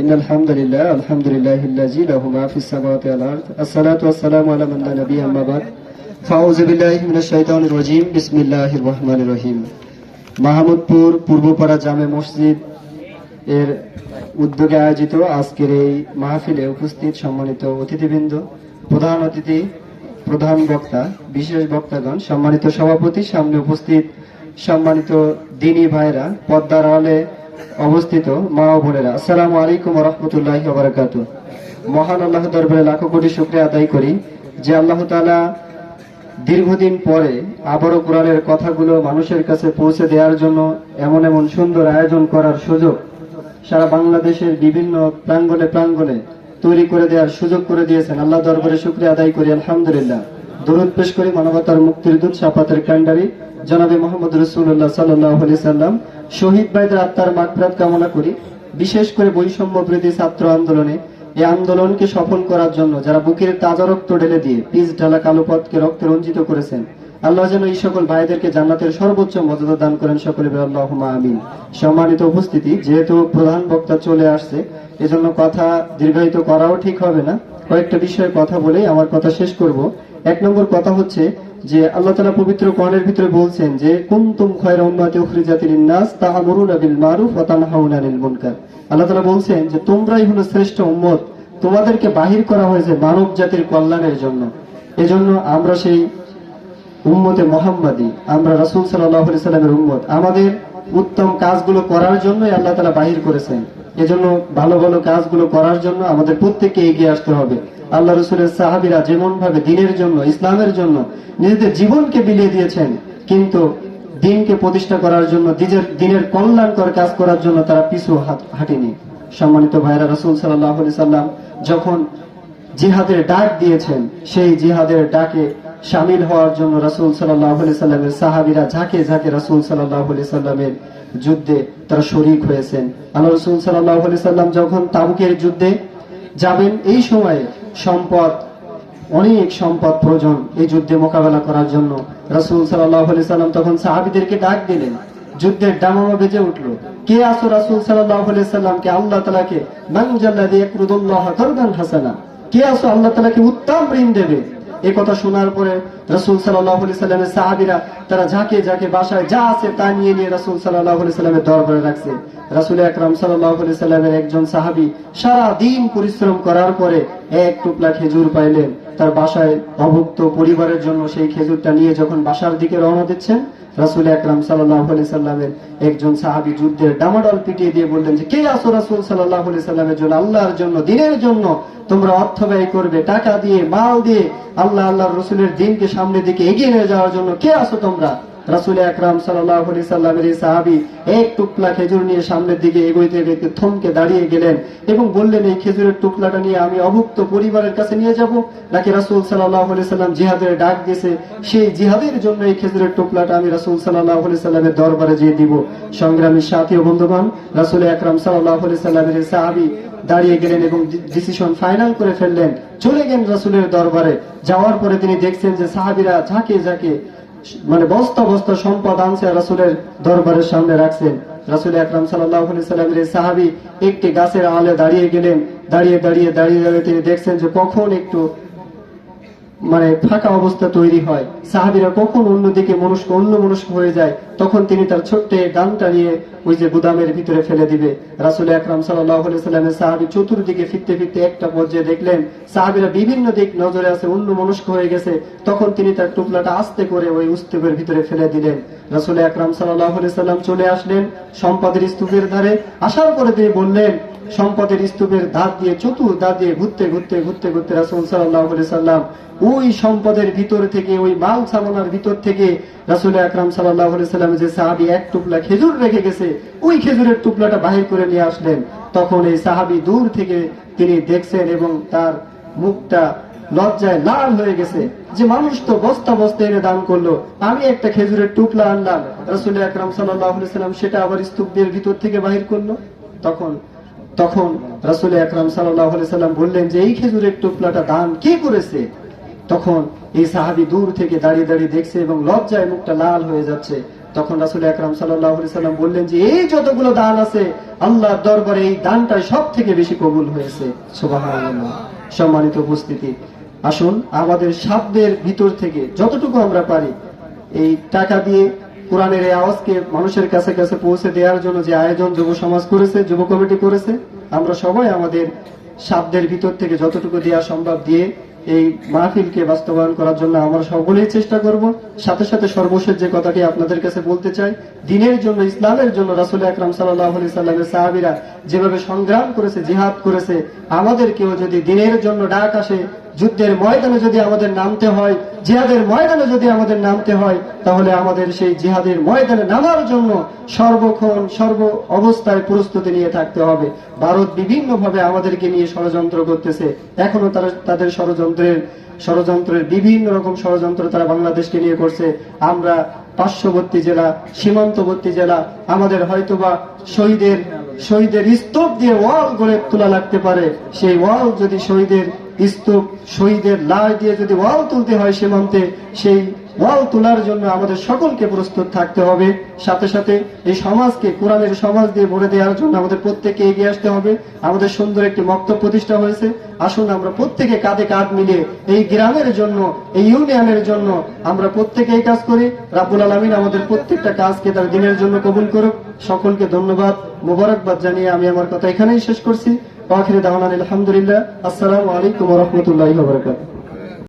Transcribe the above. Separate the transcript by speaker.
Speaker 1: إن الحمد لله الحمد لله الذي له ما في السماوات والأرض الصلاة والسلام على من لا نبي أما بعد فأعوذ بالله من الشيطان الرجيم بسم الله الرحمن الرحيم মাহমুদপুর পূর্বপাড়া জামে মসজিদ এর উদ্যোগে আয়োজিত আজকের এই মাহফিলে উপস্থিত সম্মানিত অতিথিবৃন্দ প্রধান অতিথি প্রধান বক্তা বিশেষ বক্তাগণ সম্মানিত সভাপতি সামনে উপস্থিত সম্মানিত দিনী ভাইরা পদ্মার আলে অবস্থিত মা ও বোনেরা, আসসালামু আলাইকুম রহমতুল্লাহ বারাকাত মহান আল্লাহ দরবারে লাখো কোটি শুক্রিয়া আদায় করি যে আল্লাহ তাআলা দীর্ঘদিন পরে আবারও কোরআনের কথাগুলো মানুষের কাছে পৌঁছে দেওয়ার জন্য এমন এমন সুন্দর আয়োজন করার সুযোগ সারা বাংলাদেশের বিভিন্ন প্রাঙ্গণে প্রাঙ্গণে তৈরি করে দেওয়ার সুযোগ করে দিয়েছেন। আল্লাহ দরবারে শুক্রিয়া আদায় করি, আলহামদুলিল্লাহ। দরুদ পেশ করি মানবতার মুক্তির দূত সাপাতের কান্ডারি জনাবে মোহাম্মদ রসুল্লাহ সাল্লাম। শহীদ ভাইদের আত্মার মাগফিরাত কামনা করি। বিশেষ করে বৈষম্য বৃদ্ধি ছাত্র আন্দোলনে এই আন্দোলনকে সফল করার জন্য যারা বুকের তাজা রক্ত ঢেলে দিয়ে পিস ঢালা কালো পথকে রক্তে রঞ্জিত করেছেন, আল্লাহ যেন এই সকল ভাইদেরকে জান্নাতের সর্বোচ্চ মর্যাদা দান করেন সকলে আমিন। সম্মানিত উপস্থিতি, যেহেতু প্রধান বক্তা চলে আসছে, এজন্য কথা দীর্ঘায়িত করাও ঠিক হবে না। কয়েকটা বিষয়ে কথা বলে আমার কথা শেষ করব। এক নম্বর কথা হচ্ছে যে আল্লাহ তালা পবিত্র কোরআনের ভিতরে বলছেন যে, কুনতুম খয়রা উম্মাতি উখরিজাতিল লিন-নাস তা'মুরুনা বিল মারুফ ওয়া তানহাউনা আনিল মুনকার আল্লাহ তালা বলছেন যে, তোমরাই হলো শ্রেষ্ঠ উম্মত। তোমাদেরকে বাহির করা হয়েছে মানব জাতির কল্যাণের জন্য। এজন্য আমরা সেই উম্মতে মোহাম্মদী, আমরা রাসূল আলাইহি সাল্লামের উম্মত। আমাদের উত্তম কাজগুলো করার জন্যই আল্লাহ তাআলা বাহির করেছেন। এজন্য ভালো ভালো কাজগুলো করার জন্য আমাদের প্রত্যেককে এগিয়ে আসতে হবে। আল্লাহ রসুলের সাহাবীরা যেমন ভাবে দিনের জন্য, ইসলামের জন্য নিজেদের জীবনকে বিলিয়ে দিয়েছেন, কিন্তু দিনকে প্রতিষ্ঠা করার জন্য দিনের কল্যাণকর কাজ করার জন্য তারা পিছু হাঁটেনি। সম্মানিত ভাইরা রাসূল সাল্লাল্লাহু সাল্লাম যখন জিহাদের ডাক দিয়েছেন, সেই জিহাদের ডাকে সামিল হওয়ার জন্য রাসূল আলাইহি সাল্লামের সাহাবীরা ঝাঁকে ঝাঁকে রাসূল সাল্লাল্লাহু সাল্লামের যুদ্ধে তারা শরীক হয়েছেন। আল্লাহ রসুল আলাইহি সাল্লাম যখন তাবুকের যুদ্ধে যাবেন, এই সময়ে সম্পদ, অনেক সম্পদ প্রয়োজন এই যুদ্ধে মোকাবেলা করার জন্য। রাসূল সাল্লাহ সাল্লাম তখন সাহাবিদেরকে ডাক দিলেন, যুদ্ধের ডামামা বেজে উঠল। কে আসো রাসুল সাল্লাহামকে আল্লাহ তালাকে মান কারদান হাসানা। কে আসো? আল্লাহ তালাকে উত্তম ঋণ দেবে। এই কথা শোনার পরে রসুল আলাইহি সাল্লামের সাহাবিরা তারা ঝাঁকে ঝাঁকে বাসায় যা আছে তা নিয়ে নিয়ে রসুল আলাইহি সাল্লামের দরবারে রাখছে। রাসুল আকরাম আলাইহি সাল্লামের একজন সাহাবি সারা দিন পরিশ্রম করার পরে এক টুপলা খেজুর পাইলেন। তার বাসায় অভুক্ত পরিবারের জন্য সেই খেজুরটা নিয়ে যখন বাসার দিকে রওনা দিচ্ছেন, রাসুল আকরাম সাল্লাল্লাহু সাল্লামের একজন সাহাবি যুদ্ধের ডামাডল পিটিয়ে দিয়ে বললেন যে, কে আসো রাসুল সাল্লাল্লাহু সাল্লামের জন্য? আল্লাহর জন্য, দিনের জন্য। তোমরা অর্থ ব্যয় করবে, টাকা দিয়ে, মাল দিয়ে। আল্লাহ, আল্লাহর রসুলের দিনকে সামনে দিকে এগিয়ে নিয়ে যাওয়ার জন্য কে আসো তোমরা? রাসূল আকরাম সাল্লাল্লাহু সাল্লামের এই সাহাবী এক টুকলা খেজুর নিয়ে সামনের দিকে এগোইতে এগোইতে থমকে দাঁড়িয়ে গেলেন এবং বললেন, এই খেজুরের টুকলাটা নিয়ে আমি অভুক্ত পরিবারের কাছে নিয়ে যাব। নাকি রাসূল আলাইহি সাল্লাম জিহাদের ডাক দিয়েছে, সেই জিহাদের জন্য এই খেজুরের টুকলাটা আমি রাসূল আলাইহি সাল্লামের দরবারে যেয়ে দিব। সংগ্রামী সাথী ও বন্ধুগণ, রাসূল আকরাম আলাইহি সাল্লামের এই সাহাবী দাঁড়িয়ে গেলেন এবং ডিসিশন ফাইনাল করে ফেললেন। চলে গেলেন রাসূলের দরবারে। যাওয়ার পরে তিনি দেখছেন যে সাহাবীরা ঝাঁকে ঝাঁকে মানে বস্তা বস্ত সম্পদ আনছে রাসুলের দরবারের সামনে রাখছেন রাসুল আকরাম সাল্লামের সাহাবী একটি গাছের আলে দাঁড়িয়ে গেলেন। দাঁড়িয়ে দাঁড়িয়ে দাঁড়িয়ে দাঁড়িয়ে তিনি দেখছেন যে কখন একটু মানে ফাঁকা অবস্থা তৈরি হয়। সাহাবিরা কখন অন্যদিকে মনস্ক অন্য মনস্ক হয়ে যায়, তখন তিনি তার ছোট্ট ডানটা নিয়ে ওই যে গুদামের ভিতরে ফেলে দিবে। রাসুল আকরাম সাল্লামের সাহাবি চতুর্দিকে ফিরতে ফিরতে একটা পর্যায়ে দেখলেন, সাহাবিরা বিভিন্ন দিক নজরে আছে অন্য মনস্ক হয়ে গেছে। তখন তিনি তার টুকলাটা আস্তে করে ওই উস্তুপের ভিতরে ফেলে দিলেন। রাসুল আকরাম সাল্লাহ সাল্লাম চলে আসলেন সম্পদের স্তূপের ধারে। আসার পরে তিনি বললেন সম্পদের স্তূপের ধার দিয়ে চতুর ধার দিয়ে ঘুরতে ঘুরতে ঘুরতে ঘুরতে রাসুল সাল্লাহ ওই সম্পদের ভিতর থেকে, ওই মাল সামনার ভিতর থেকে রাসুল আকরাম সাল্লাহ সাল্লাম যে সাহাবি এক টুকলা খেজুর রেখে গেছে, ওই খেজুরের টুকলাটা বাহির করে নিয়ে আসলেন। তখন এই সাহাবি দূর থেকে তিনি দেখছেন এবং তার মুখটা লজ্জায় লাল হয়ে গেছে যে মানুষ তো বস্তা বস্তা এনে দান করল, আমি একটা খেজুরের টুকলা আনলাম। রাসুল আকরাম সাল্লাম সেটা আবার স্তূপের ভিতর থেকে বাহির করল। তখন তখন রাসুল আকরাম সাল্লাম বললেন যে, এই খেজুরের টুকলাটা দান কে করেছে? তখন এই সাহাবি দূর থেকে দাঁড়িয়ে দাঁড়িয়ে দেখছে এবং লজ্জায় মুখটা লাল হয়ে যাচ্ছে। তখন রাসুল আকরাম সাল্লাম বললেন যে, এই যতগুলো দান আছে, আল্লাহর দরবারে এই দানটাই সব থেকে বেশি কবুল হয়েছে। সম্মানিত উপস্থিতি। আসুন, আমাদের সাধ্যের ভিতর থেকে যতটুকু আমরা পারি, এই টাকা দিয়ে কোরআনের এই আওয়াজকে মানুষের কাছে কাছে পৌঁছে দেওয়ার জন্য যে আয়োজন যুব সমাজ করেছে, যুব কমিটি করেছে, আমরা সবাই আমাদের সাধ্যের ভিতর থেকে যতটুকু দেওয়া সম্ভব দিয়ে এই মাহফিলকে বাস্তবায়ন করার জন্য আমরা সকলেই চেষ্টা করব। সাথে সাথে সর্বশেষ যে কথাটি আপনাদের কাছে বলতে চাই, দিনের জন্য, ইসলামের জন্য রাসুল আকরাম সাল্লাহ আলি সাল্লামের সাহাবিরা যেভাবে সংগ্রাম করেছে, জিহাদ করেছে, আমাদেরকেও যদি দিনের জন্য ডাক আসে যুদ্ধের ময়দানে যদি আমাদের নামতে হয়, জিহাদের ময়দানে যদি আমাদের নামতে হয়, তাহলে আমাদের সেই জিহাদের ময়দানে নামার জন্য সর্বক্ষণ, সর্ব অবস্থায় প্রস্তুতি নিয়ে থাকতে হবে। ভারত বিভিন্ন ভাবে আমাদেরকে নিয়ে ষড়যন্ত্র করতেছে। এখনও তারা, তাদের ষড়যন্ত্রের ষড়যন্ত্রের বিভিন্ন রকম ষড়যন্ত্র তারা বাংলাদেশকে নিয়ে করছে। আমরা পার্শ্ববর্তী জেলা, সীমান্তবর্তী জেলা, আমাদের হয়তোবা শহীদের শহীদের স্তূপ দিয়ে ওয়াল গড়ে তোলা লাগতে পারে। সেই ওয়াল যদি শহীদের স্তূপ শহীদের লাশ দিয়ে যদি ওয়াল তুলতে হয় সীমান্তে, সেই ওয়াল তোলার জন্য আমাদের সকলকে প্রস্তুত থাকতে হবে। সাথে সাথে এই সমাজকে, কোরআনের সমাজ দিয়ে ভরে দেওয়ার জন্য আমাদের প্রত্যেককে এগিয়ে আসতে হবে। আমাদের সুন্দর একটি মক্তব প্রতিষ্ঠা হয়েছে। আসুন আমরা প্রত্যেকে কাঁধে কাঁধ মিলিয়ে এই গ্রামের জন্য, এই ইউনিয়নের জন্য আমরা প্রত্যেকে এই কাজ করি। রাবুল আলমিন আমাদের প্রত্যেকটা কাজকে তার দিনের জন্য কবুল করুক। সকলকে ধন্যবাদ, মোবারকবাদ জানিয়ে আমি আমার কথা এখানেই শেষ করছি। আখিরে দাওয়ান আলহামদুলিল্লাহ। আসসালামু আলাইকুম রহমতুল্লাহ বারকাত